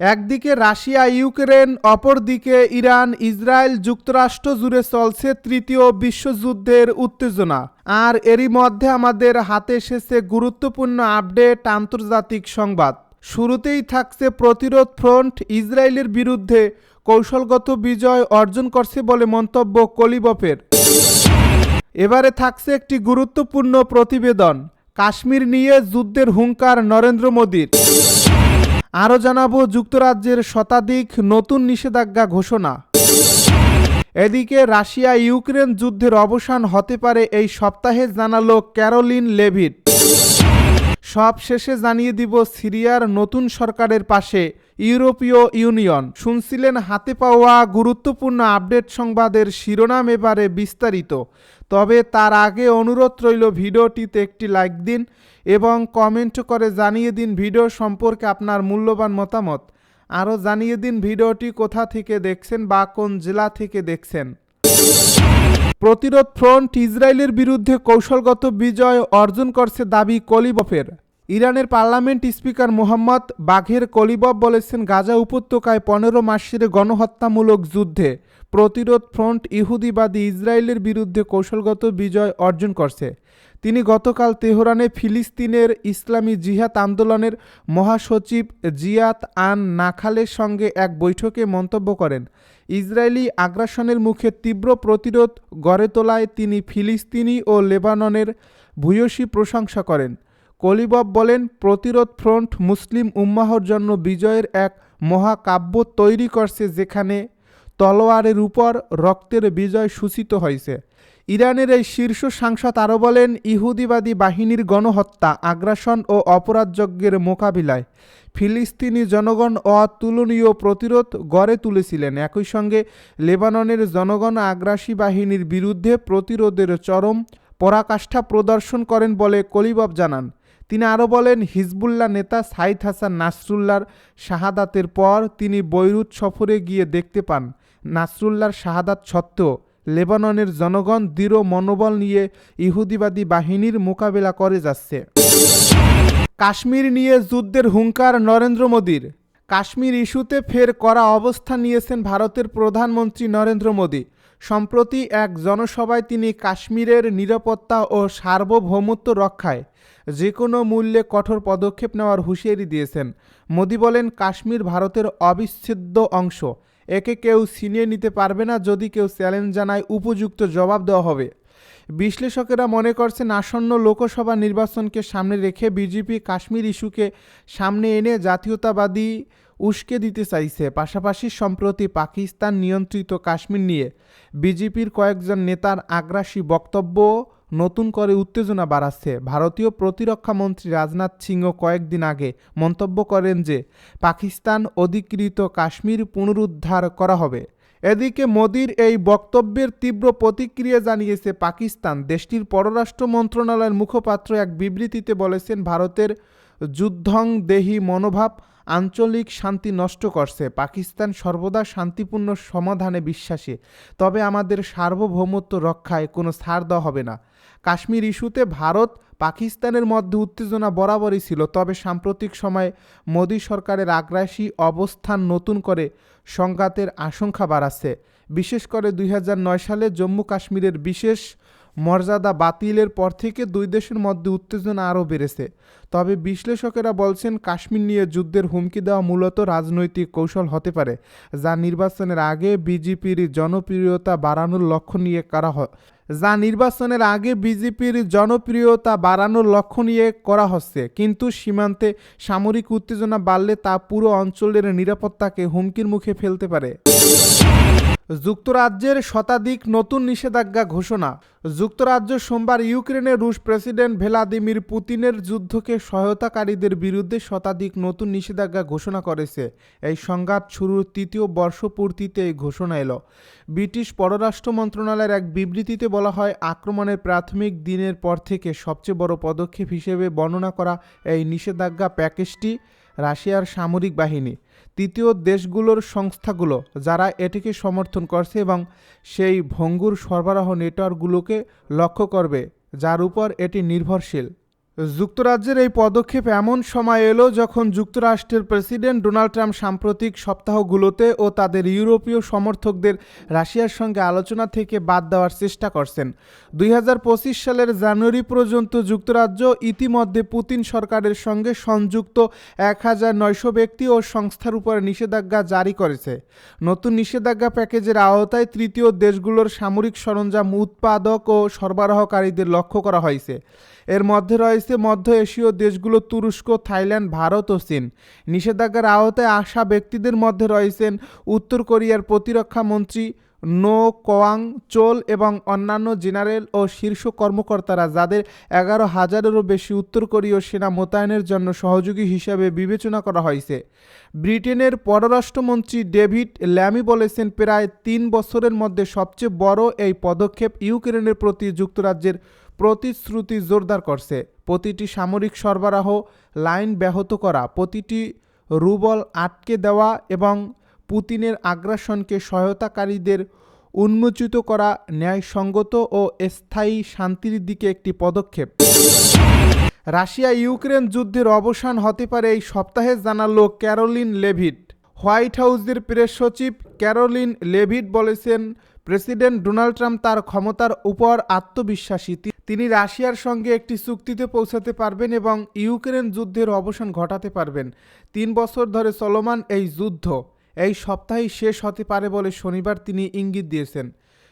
একদিকে Russia, Ukraine, অপরদিকে Iran, Israel যুক্তরাষ্ট্র জুড়ে চলছে তৃতীয় বিশ্বযুদ্ধের উত্তেজনা। আর এরই মধ্যে আমাদের হাতে এসেছে গুরুত্বপূর্ণ আপডেট আন্তর্জাতিক সংবাদ। শুরুতেই থাকছে প্রতিরোধ ফ্রন্ট, ইসরায়েলের বিরুদ্ধে কৌশলগত বিজয় অর্জন করছে বলে মন্তব্য কলিবফের। এবারে থাকছে একটি গুরুত্বপূর্ণ প্রতিবেদন, কাশ্মীর নিয়ে যুদ্ধের হুঙ্কার নরেন্দ্র মোদীর। আরও জানাব যুক্তরাজ্যের শতাধিক নতুন নিষেধাজ্ঞা ঘোষণা। এদিকে রাশিয়া ইউক্রেন যুদ্ধের অবসান হতে পারে এই সপ্তাহে, জানালো ক্যারোলিন লেভিট। সব শেষে জানিয়ে দিব সিরিয়ার নতুন সরকারের পাশে ইউরোপীয় ইউনিয়ন। শুনছিলেন হাতে পাওয়া গুরুত্বপূর্ণ আপডেট সংবাদের শিরোনাম এবারে বিস্তারিত। তবে তার আগে অনুরোধ রইল ভিডিওটিতে একটি লাইক দিন এবং কমেন্ট করে জানিয়ে দিন ভিডিও সম্পর্কে আপনার মূল্যবান মতামত। আরও জানিয়ে দিন ভিডিওটি কোথা থেকে দেখছেন বা কোন জেলা থেকে দেখছেন। প্রতিরোধ ফ্রন্ট ইসরায়েলের বিরুদ্ধে কৌশলগত বিজয় অর্জন করছে দাবি কলিবফের। ইরানের পার্লামেন্ট স্পিকার মোহাম্মদ বাঘের কলিবফ বলেছেন, গাজা উপত্যকায় পনেরো মাসের গণহত্যামূলক যুদ্ধে প্রতিরোধ ফ্রন্ট ইহুদিবাদী ইসরায়েলের বিরুদ্ধে কৌশলগত বিজয় অর্জন করছে। তিনি গতকাল তেহরানে ফিলিস্তিনের ইসলামী জিহাদ আন্দোলনের মহাসচিব জিয়াত আন নাখালের সঙ্গে এক বৈঠকে মন্তব্য করেন। ইসরায়েলি আগ্রাসনের মুখে তীব্র প্রতিরোধ গড়ে তোলায় তিনি ফিলিস্তিনি ও লেবাননের ভূয়সী প্রশংসা করেন। কলিবব বলেন, প্রতিরোধ ফ্রন্ট মুসলিম উম্মাহর জন্য বিজয়ের এক মহাকাব্য তৈরি করছে যেখানে তলোয়ারের উপর রক্তের বিজয় সূচিত হয়েছে। ইরানের এই শীর্ষ সাংসদ আরও বলেন, ইহুদিবাদী বাহিনীর গণহত্যা, আগ্রাসন ও অপরাধযজ্ঞের মোকাবিলায় ফিলিস্তিনি জনগণ অতুলনীয় প্রতিরোধ গড়ে তুলেছিলেন। একই সঙ্গে লেবাননের জনগণ আগ্রাসী বাহিনীর বিরুদ্ধে প্রতিরোধের চরম পরাকাষ্ঠা প্রদর্শন করেন বলে কলিবব জানান। তিনি আরও বলেন, হিজবুল্লাহ নেতা সাইদ হাসান নাসরুল্লাহর শাহাদাতের পর তিনি বৈরুত সফরে গিয়ে দেখতে পান। নাসরুল্লাহর শাহাদাত সত্ত্বেও লেবাননের জনগণ দৃঢ় মনোবল নিয়ে ইহুদিবাদী বাহিনীর মোকাবেলা করে যাচ্ছে। কাশ্মীর নিয়ে যুদ্ধের হুঙ্কার নরেন্দ্র মোদীর। কাশ্মীর ইস্যুতে ফের করা অবস্থান নিয়েছেন ভারতের প্রধানমন্ত্রী নরেন্দ্র মোদী। সম্প্রতি এক জনসভায় তিনি কাশ্মীরের নিরাপত্তা ও সার্বভৌমত্ব রক্ষায় যে কোনো মূল্যে কঠোর পদক্ষেপ নেওয়ার হুঁশিয়ারি দিয়েছেন। মোদী বলেন, কাশ্মীর ভারতের অবিচ্ছেদ্য অংশ। একে কেউ ছিনিয়ে নিতে পারবে না যদি কেউ চ্যালেঞ্জ জানায় উপযুক্ত জবাব দেওয়া হবে। বিশ্লেষকেরা মনে করছেন আসন্ন লোকসভা নির্বাচনকে সামনে রেখে বিজেপি কাশ্মীর ইস্যুকে সামনে এনে জাতীয়তাবাদী উস্কে দিতে চাইছে। পাশাপাশি সম্প্রতি পাকিস্তান নিয়ন্ত্রিত কাশ্মীর নিয়ে বিজেপির কয়েকজন নেতার আগ্রাসী বক্তব্য নতুন করে উত্তেজনা বাড়াচ্ছে। ভারতীয় প্রতিরক্ষা মন্ত্রী রাজনাথ সিংও কয়েকদিন আগে মন্তব্য করেন যে, পাকিস্তান অধিকৃত কাশ্মীর পুনরুদ্ধার করা হবে। এদিকে মোদির এই বক্তব্যের তীব্র প্রতিক্রিয়া জানিয়েছে পাকিস্তান। দেশটির পররাষ্ট্র মন্ত্রণালয়ের মুখপাত্র এক বিবৃতিতে বলেছেন, ভারতের যুদ্ধং দেহি মনোভাব আঞ্চলিক শান্তি নষ্ট করছে। পাকিস্তান সর্বদা শান্তিপূর্ণ সমাধানে বিশ্বাসী। তবে আমাদের সার্বভৌমত্ব রক্ষায় কোনো ছাড় দেওয়া হবে না। কাশ্মীর ইস্যুতে ভারত পাকিস্তানের মধ্যে উত্তেজনা বরাবরই ছিল। তবে সাম্প্রতিক সময়ে মোদী সরকারের আগ্রাসী অবস্থান নতুন করে সংঘাতের আশঙ্কা বাড়াচ্ছে। বিশেষ করে দুই হাজার নয় সালে জম্মু কাশ্মীরের বিশেষ মর্যাদা বাতিলের পর থেকে দুই দেশের মধ্যে উত্তেজনা আরও বেড়েছে। তবে বিশ্লেষকেরা বলছেন, কাশ্মীর নিয়ে যুদ্ধের হুমকি দেওয়া মূলত রাজনৈতিক কৌশল হতে পারে, যা নির্বাচনের আগে বিজেপির জনপ্রিয়তা বাড়ানোর লক্ষ্য নিয়ে করা হয় যা নির্বাচনের আগে বিজেপির জনপ্রিয়তা বাড়ানোর লক্ষ্য নিয়ে করা হচ্ছে। কিন্তু সীমান্তে সামরিক উত্তেজনা বাড়লে তা পুরো অঞ্চলের নিরাপত্তাকে হুমকির মুখে ফেলতে পারে। যুক্তরাজ্যের শতাধিক নতুন নিষেধাজ্ঞা ঘোষণা। যুক্তরাজ্য সোমবার ইউক্রেনের রুশ প্রেসিডেন্ট ভ্লাদিমির পুতিনের যুদ্ধকে সহায়তাকারীদের বিরুদ্ধে শতাধিক নতুন নিষেধাজ্ঞা ঘোষণা করেছে। এই সংঘাত শুরুর তৃতীয় বর্ষপূর্তিতে এই ঘোষণা এলো। ব্রিটিশ পররাষ্ট্র মন্ত্রণালয়ের এক বিবৃতিতে বলা হয়, আক্রমণের প্রাথমিক দিনের পর থেকে সবচেয়ে বড় পদক্ষেপ হিসেবে বর্ণনা করা এই নিষেধাজ্ঞা প্যাকেজটি রাশিয়ার সামরিক বাহিনী। তৃতীয় দেশগুলোর সংস্থাগুলো যারা এটিকে সমর্থন করছে এবং সেই ভঙ্গুর সরবরাহ নেটওয়ার্কগুলোকে লক্ষ্য করবে, যার উপর এটি নির্ভরশীল। যুক্তরাজ্যের এই পদক্ষেপ এমন সময় এলো যখন যুক্তরাষ্ট্রের প্রেসিডেন্ট ডোনাল্ড ট্রাম্প সাম্প্রতিক সপ্তাহগুলোতে ও তাদের ইউরোপীয় সমর্থকদের রাশিয়ার সঙ্গে আলোচনা থেকে বাদ দেওয়ার চেষ্টা করছেন। দুই হাজার পঁচিশ সালের জানুয়ারি পর্যন্ত যুক্তরাজ্য ইতিমধ্যে পুতিন সরকারের সঙ্গে সংযুক্ত এক হাজার নয়শো ব্যক্তি ও সংস্থার উপর নিষেধাজ্ঞা জারি করেছে। নতুন নিষেধাজ্ঞা প্যাকেজের আওতায় তৃতীয় দেশগুলোর সামরিক সরঞ্জাম উৎপাদক ও সরবরাহকারীদের লক্ষ্য করা হয়েছে। এর মধ্যে রয়েছে মধ্য এশীয় দেশগুলো, তুরস্ক, থাইল্যান্ড, ভারত ও চীন। নিষেধাজ্ঞার আওতায় আসা ব্যক্তিদের মধ্যে রয়েছেন উত্তর কোরিয়ার প্রতিরক্ষা মন্ত্রী নো কোয়াং চোল এবং অন্যান্য জেনারেল ও শীর্ষ কর্মকর্তারা, যাদের এগারো হাজারেরও বেশি উত্তর কোরীয় সেনা মোতায়েনের জন্য সহযোগী হিসাবে বিবেচনা করা হয়েছে। ব্রিটেনের পররাষ্ট্রমন্ত্রী ডেভিড ল্যামি বলেছেন, প্রায় তিন বছরের মধ্যে সবচেয়ে বড় এই পদক্ষেপ ইউক্রেনের প্রতি যুক্তরাজ্যের প্রতিশ্রুতি জোরদার করছে। প্রতিটি সামরিক সরবরাহ লাইন ব্যাহত করা, প্রতিটি রুবল আটকে দেওয়া এবং পুতিনের আগ্রাসনকে সহায়তাকারীদের উন্মোচিত করা ন্যায়সঙ্গত ও স্থায়ী শান্তির দিকে একটি পদক্ষেপ। রাশিয়া ইউক্রেন যুদ্ধের অবসান হতে পারে এই সপ্তাহে, জানালো ক্যারোলিন লেভিট। হোয়াইট হাউসের প্রেস সচিব ক্যারোলিন লেভিট বলেছেন, প্রেসিডেন্ট ডোনাল্ড ট্রাম্প তার ক্ষমতার উপর আত্মবিশ্বাসী। তিনি রাশিয়ার সঙ্গে একটি চুক্তিতে পৌঁছাতে পারবেন এবং ইউক্রেন যুদ্ধের অবসান ঘটাতে পারবেন। তিন বছর ধরে চলমান এই যুদ্ধ। এই সপ্তাহেই শেষ হতে পারে বলে শনিবার তিনি ইঙ্গিত দিয়েছেন।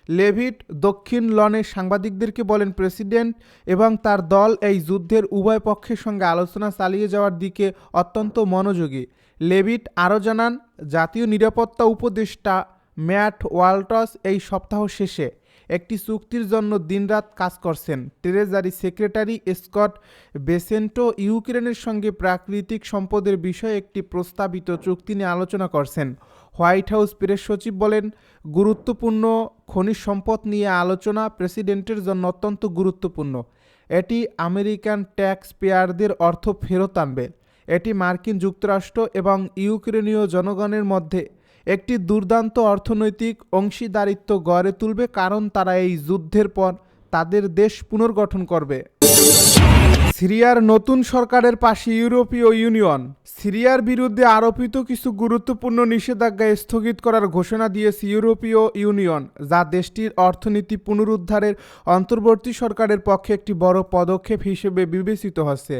লেভিট দক্ষিণ লনে সাংবাদিকদেরকে বলেন, প্রেসিডেন্ট এবং তার দল এই যুদ্ধের উভয় পক্ষের সঙ্গে আলোচনা চালিয়ে যাওয়ার দিকে অত্যন্ত মনোযোগী। লেভিট আরও জানান, জাতীয় নিরাপত্তা উপদেষ্টা ম্যাট ওয়াল্টস এই সপ্তাহ শেষে একটি চুক্তির জন্য দিনরাত কাজ করছেন। ট্রেজারি সেক্রেটারি স্কট বেসেন্টো ইউক্রেনের সঙ্গে প্রাকৃতিক সম্পদের বিষয়ে একটি প্রস্তাবিত চুক্তি নিয়ে আলোচনা করছেন। হোয়াইট হাউস প্রেস সচিব বলেন, গুরুত্বপূর্ণ খনিজ সম্পদ নিয়ে আলোচনা প্রেসিডেন্টের জন্য অত্যন্ত গুরুত্বপূর্ণ। এটি আমেরিকান ট্যাক্স পেয়ারদের অর্থ ফেরত আনবে। এটি মার্কিন যুক্তরাষ্ট্র এবং ইউক্রেনীয় জনগণের মধ্যে একটি দুর্দান্ত অর্থনৈতিক অংশীদারিত্ব গড়ে তুলবে কারণ তারা এই যুদ্ধের পর তাদের দেশ পুনর্গঠন করবে। সিরিয়ার নতুন সরকারের পাশে ইউরোপীয় ইউনিয়ন। সিরিয়ার বিরুদ্ধে আরোপিত কিছু গুরুত্বপূর্ণ নিষেধাজ্ঞা স্থগিত করার ঘোষণা দিয়েছে ইউরোপীয় ইউনিয়ন, যা দেশটির অর্থনীতি পুনরুদ্ধারের অন্তর্বর্তী সরকারের পক্ষে একটি বড় পদক্ষেপ হিসেবে বিবেচিত হচ্ছে।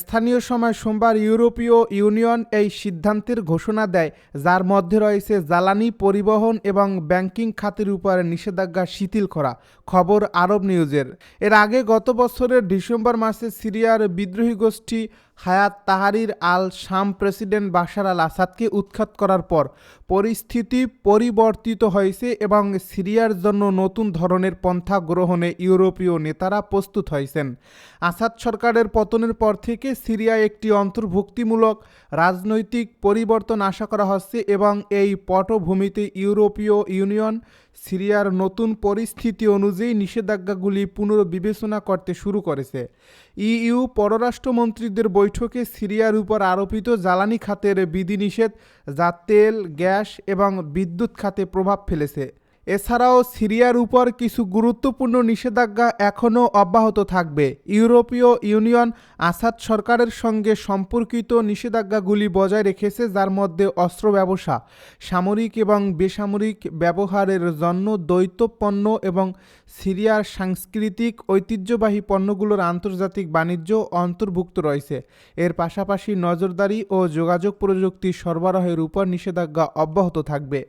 স্থানীয় সময় সোমবার ইউরোপীয় ইউনিয়ন এই সিদ্ধান্তের ঘোষণা দেয়, যার মধ্যে রয়েছে জ্বালানি পরিবহন এবং ব্যাংকিং খাতের উপরে নিষেধাজ্ঞা শিথিল করা, খবর আরব নিউজের। এর আগে গত বছরের ডিসেম্বর মাসে সিরিয়ার বিদ্রোহী গোষ্ঠী হায়াত তাহারির আল শাম প্রেসিডেন্ট বাশার আল আসাদকে উৎখাত করার পর পরিস্থিতি পরিবর্তিত হয়েছে এবং সিরিয়ার জন্য নতুন ধরনের পন্থা গ্রহণে ইউরোপীয় নেতারা প্রস্তুত হয়েছেন। আসাদ সরকারের পতনের পর থেকে সিরিয়ায় একটি অন্তর্ভুক্তিমূলক রাজনৈতিক পরিবর্তন আশা করা হচ্ছে এবং এই পটভূমিতে ইউরোপীয় ইউনিয়ন সিরিয়ার নতুন পরিস্থিতি অনুযায়ী নিষেধাজ্ঞাগুলি পুনর্বিবেচনা করতে শুরু করেছে। ইইউ পররাষ্ট্রমন্ত্রীদের বৈঠকে সিরিয়ার উপর আরোপিত জ্বালানি খাতের বিধিনিষেধ, যা তেল, গ্যাস এবং বিদ্যুৎ খাতে প্রভাব ফেলেছে। এছাড়াও সিরিয়ার উপর কিছু গুরুত্বপূর্ণ নিষেধাজ্ঞা এখনও অব্যাহত থাকবে। ইউরোপীয় ইউনিয়ন আসাদ সরকারের সঙ্গে সম্পর্কিত নিষেধাজ্ঞাগুলি বজায় রেখেছে, যার মধ্যে অস্ত্র ব্যবসা, সামরিক এবং বেসামরিক ব্যবহারের জন্য দ্বৈত পণ্য এবং সিরিয়ার সাংস্কৃতিক ঐতিহ্যবাহী পণ্যগুলোর আন্তর্জাতিক বাণিজ্য অন্তর্ভুক্ত রয়েছে। এর পাশাপাশি নজরদারি ও যোগাযোগ প্রযুক্তি সরবরাহের উপর নিষেধাজ্ঞা অব্যাহত থাকবে।